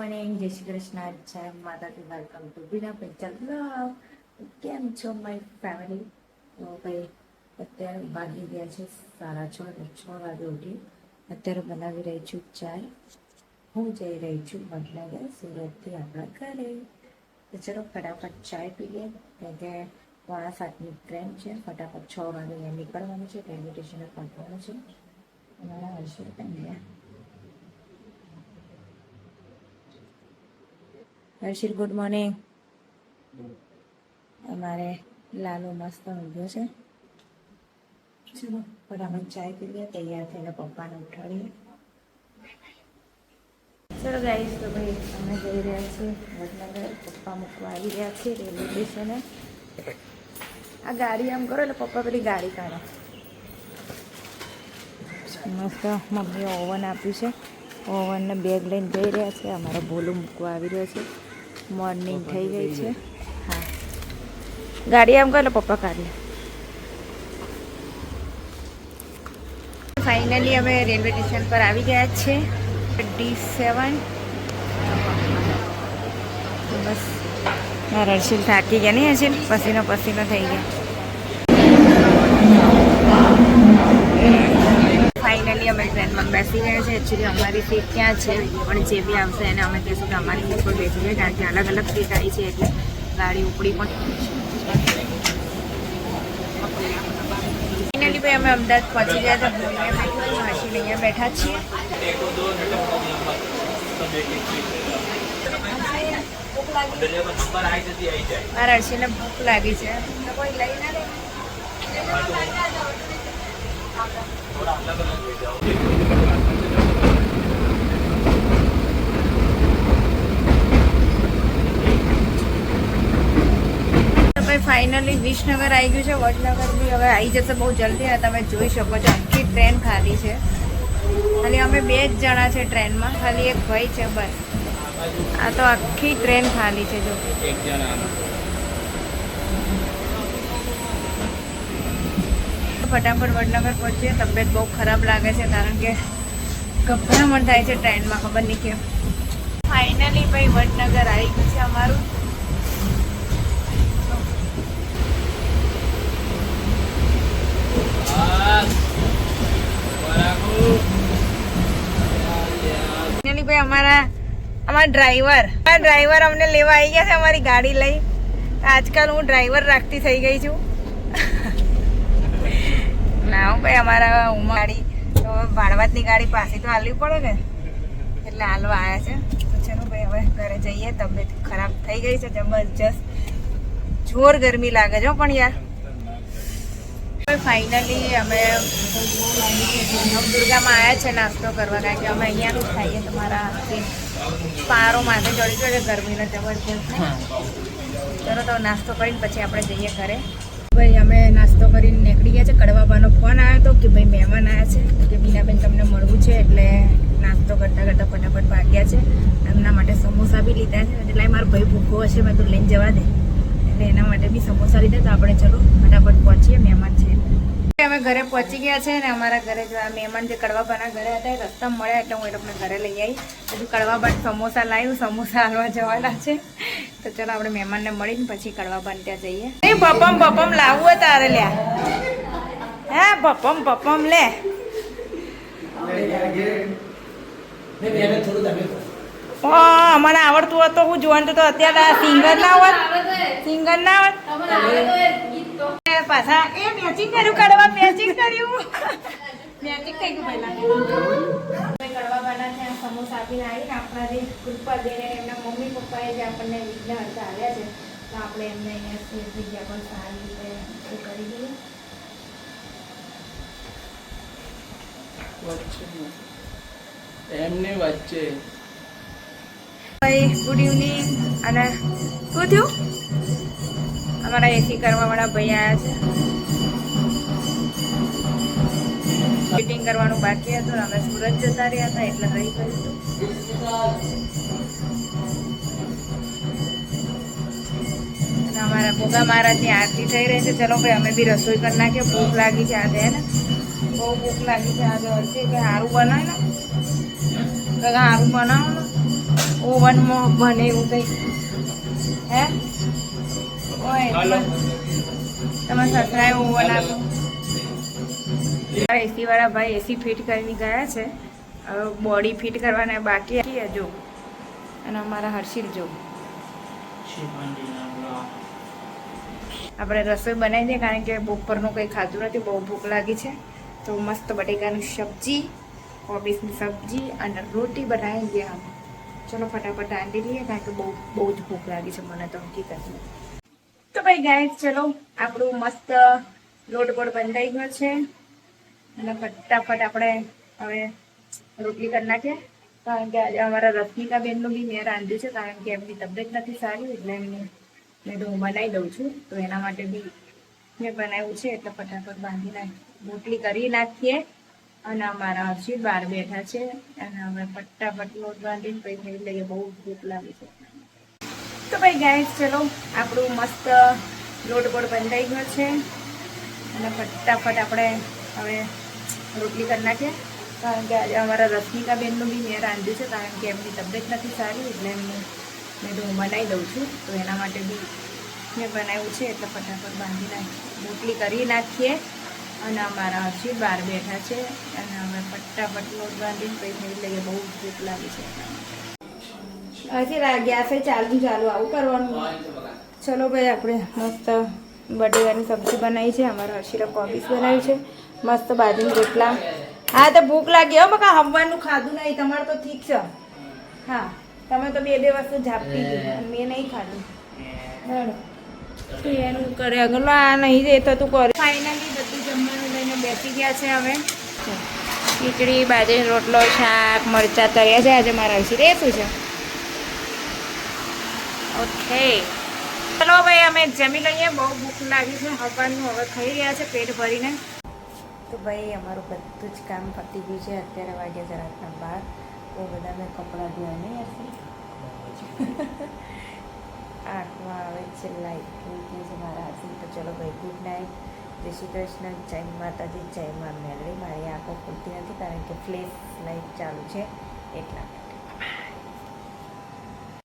Morning જય શ્રી કૃષ્ણ જય Mataji welcome to Bina Panchal blog કેમ છો માય ફેમિલી તો ભાઈ અત્યારે વાગી ગયા છે સાડા છ છ વાગે ઉઠી અત્યારે બનાવી રહી છું ચાય હું જઈ રહી છું વડનગર સુરતથી આપણા ઘરે તો ચલો ફટાફટ ચાય પીએ કેમ કે પોણા સાતની ટ્રેન છે ફટાફટ છ વાગે નીકળવાનું છે રેલવે સ્ટેશને પહોંચવાનું છે અમારા હર્ષદ અહીંયા હર્ષિલ ગુડ મોર્નિંગ અમારે લાલુ મસ્ત ઊંઘ્યો છે. ચલો, ફટાફટ ચાય પી લે તૈયાર થઈને પપ્પાને ઉઠાડીએ. ચલો ગાઈસ તો ભાઈ, અમે જઈ રહ્યા છીએ પપ્પા મૂકવા આવી રહ્યા છે રેલવે સ્ટેશને. આ ગાડી આમ કરો એટલે પપ્પા પેલી ગાડી કાઢો. મસ્ત, મમ્મીએ ઓવન આપ્યું છે. ઓવનને બેગ લઈને જઈ રહ્યા છે. અમારો ભોલું મૂકવા આવી રહ્યો છે. મોર્નિંગ થઈ ગઈ છે. હા. ગાડી આમ કરો પપ્પા કાઢી ફાઇનલી અમે રેલવે સ્ટેશન પર આવી ગયા છે. ડી સેવન બસ હર્ષિલ થાકી ગયા નહીં હર્ષિલ પસીનો પસીનો થઈ ગયા. અમે ટ્રેનમાં બેસી ગયા છે એકચ્યુઅલી અમારી સીટ ક્યાં છે. પણ જે બી આવશે એને અમે કહીશું કે અમારી સીટ પર બેસી જાય કારણ કે અલગ અલગ સીટ આવી છે એટલે ગાડી ઉપડી પણ ફાઇનલી ભાઈ અમે અમદાવાદ પહોંચી ગયા હતા. બેઠું હાશીને અહીંયા બેઠા છીએ. મારા હર્ષીને ભૂખ લાગી છે. કોઈ લઈ ના ફાઇનલી વિસનગર આવી ગયું છે. વડનગર બી હવે આવી જશે બહુ જલ્દી તમે જોઈ શકો છો. આખી ટ્રેન ખાલી છે. ખાલી અમે બે જ જણા છે ટ્રેનમાં ખાલી એક ભાઈ છે, બસ. આ તો આખી ટ્રેન ખાલી છે, જો. ફટાફટ વડનગર પહોંચીએ. તબિયત બહુ ખરાબ લાગે છે કારણ કે ગભરામણ થાય છે ટ્રેનમાં, ખબર નહીં કેમ. ફાઇનલી ભાઈ વડનગર આવી ગયું છે અમારું. ફાઇનલી ભાઈ અમારા અમારા ડ્રાઈવર આ ડ્રાઈવર અમને લેવા આવી ગયા છે અમારી ગાડી લઈ. આજકાલ હું ડ્રાઈવર રાખતી થઈ ગઈ છું. ના હું ભાઈ અમારા ઉમા ગાડી તો ભાડવાતની ગાડી પાસે તો હાલવી પડે ને. એટલે હાલવા આવ્યા છે. તો ચલો ભાઈ હવે ઘરે જઈએ. તબિયત ખરાબ થઈ ગઈ છે જબરજસ્ત. જોર ગરમી લાગે છે પણ યાર. ફાઇનલી અમે નવદુર્ગામાં આવ્યા છે નાસ્તો કરવા કારણ કે અમે અહીંયાનું જ ખાઈએ તો મારા પારો માથે ચડી ગયો છે ગરમીનો જબરજસ્ત. ચલો તો નાસ્તો કરીને પછી આપણે જઈએ ઘરે. ભાઈ, અમે નાસ્તો કરીને નીકળી ગયા છે. કડવાબાનો ફોન આવ્યો હતો કે ભાઈ મહેમાન આવ્યા છે. કે બીનાબેન તમને મળવું છે એટલે નાસ્તો કરતાં કરતાં ફટાફટ ભાગ્યા છે. એમના માટે સમોસા બી લીધા છે. એટલે મારો ભાઈ ભૂખો હશે, મેં તો લઈને જવા દે. એટલે એના માટે બી સમોસા લીધા તો આપણે ચલો ફટાફટ પહોંચીએ, મહેમાન છે. અમે ઘરે પહોંચી ગયા છે ને અમારા ઘરે જો આ મહેમાન જે કડવાબાના ઘરે હતા એ રસ્તા મળ્યા એટલે હું એ લોકોને ઘરે લઈ આવી બધું કડવાબા સમોસા લાવ્યું સમોસા હાલવા જવાના છે. તો ચલો આપણે મહેમાનને મળીને પછી કડવાબાન ત્યાં જઈએ. એ બપમ બપમ લાવવું તારે લ્યા હે બપમ બપમ લે. મને આવડતું હોત હું જોવાનું તો અત્યારે સિંગર ના સિંગર ના પાછા, એ કર્યું કડવા કડવા બના સમોસા આપીને આવીને કૃપા દેને એમના મમ્મી પપ્પાએ જે આપણને વિઘ્ન હર્તા આવ્યા છે તો આપણે એમને અહીંયા એ જગ્યા પણ સારી રીતે એ કરી દઈએ એમને વચ્ચે. ભાઈ ગુડ ઇવનિંગ અને શું થયું? અમારા એસી કરવા વાળા ભાઈ આવ્યા છે. ફિટિંગ કરવાનું બાકી હતું અમે સુરત જતા રહ્યા હતા એટલે રહી ગયું હતું અમારા ભોગા મહારાજની આરતી થઈ રહી છે. ચલો ભાઈ અમે બી રસોઈ કરી નાખીએ. ભૂખ લાગી છે આજે ને? બહુ ભૂખ લાગી છે આજે. હશે કે સારું બનાવે ને? કે સારું બનાવો ને? ઓવનમાં બને એવું કંઈક હે? ઓય તમારા સસરાએ ઓવન આપ્યું. એસી વાળા ભાઈ એસી ફિટ કરીને ગયા છે. હવે બોડી ફિટ કરવાના બાકી જો અને અમારા હર્ષિલ જો. આપણે રસોઈ બનાવી દઈએ કારણ કે બપોરનું કંઈ ખાધું નથી, બહુ ભૂખ લાગી છે. તો મસ્ત બટેકાની સબ્જી કોબીસની સબ્જી અને રોટી બનાવી દઈએ આમ. ચલો ફટાફટ આંટી લઈએ કારણ કે બહુ બહુ જ ભૂખ લાગી છે મને તો હકીકતમાં તો ભાઈ ગાય ચલો આપણું મસ્ત લોટ બોટ બંધાઈ ગયો છે. અને ફટાફટ આપણે હવે રોટલી કરી નાખીએ. કારણ કે આજે અમારા રશ્મિકા બેનનું બી મેં રાંધ્યું છે, કારણ કે એમની તબિયત નથી સારી, એટલે એમને મેં તો હું બનાવી દઉં છું. તો એના માટે બી મેં બનાવ્યું છે, એટલે ફટાફટ બાંધી નાખી, રોટલી કરી નાખીએ. અને અમારા હર્ષિત બહાર બેઠા છે, અને હવે ફટાફટ લોટ બાંધીને પછી ખાઈ લઈએ. બહુ ભૂખ લાગી છે. તો ભાઈ ગાય ચલો, આપણું મસ્ત લોટ બોટ બંધાઈ ગયો છે. અને ફટાફટ આપણે હવે રોટલી કરી નાખીએ. કારણ કે આજે અમારા રશ્મિકાબેનનું બી મેં રાંધ્યું છે, કારણ કે એમની તબિયત નથી સારી, એટલે એમની મેં તો હું બનાવી દઉં છું. તો એના માટે બી મેં બનાવ્યું છે, એટલે ફટાફટ બાંધી નાખીએ. રોટલી કરી નાખીએ અને અમારા હર્ષિત બહાર બેઠા છે અને અમે ફટાફટ લોટ બાંધીને પછી લઈએ. બહુ ભૂખ લાગી છે હજી ગેસે ચાલુ ચાલુ આવું કરવાનું. ચલો ભાઈ, આપણે મસ્ત બટેકાની સબ્જી બનાવી છે. અમારા હર્ષિલે કોબીસ બનાવી છે. મસ્ત બાજુની રોટલા. હા, તો ભૂખ લાગી. હો બકા હવાનું ખાધું નહીં. તમારે તો ઠીક છે. હા, તમે તો બે બે વસ્તુ ઝાપટી મેં નહીં ખાધું. એનું કરે. અગર આ નહીં જાય તો તું કરે. ફાઇનલી બધું જમવાનું લઈને બેસી ગયા છે હવે. ખીચડી બાજરી રોટલો, શાક, મરચાં તળ્યા છે. આજે મારા છે. ઓકે. ચલો ભાઈ, અમે જમી લઈએ. બહુ ભૂખ લાગી છે. હવાનું હવે ખાઈ રહ્યા છે, પેટ ભરીને. તો ભાઈ અમારું બધું જ કામ પતી ગયું છે. અત્યારે વાગ્યા છે રાતના બાર. બહુ બધા મેં કપડાં ધોયા નહીં હશે? આંખમાં આવે છે લાઈટ. થઈ છે, મારા હાથી. તો ચલો ભાઈ ગુડ નાઇટ જય શ્રી કૃષ્ણ. જય માતાજી, જય મા મેળવી મારી આંખો ખુલતી નથી કારણ કે ફ્લેશ લાઈટ ચાલુ છે. એટલા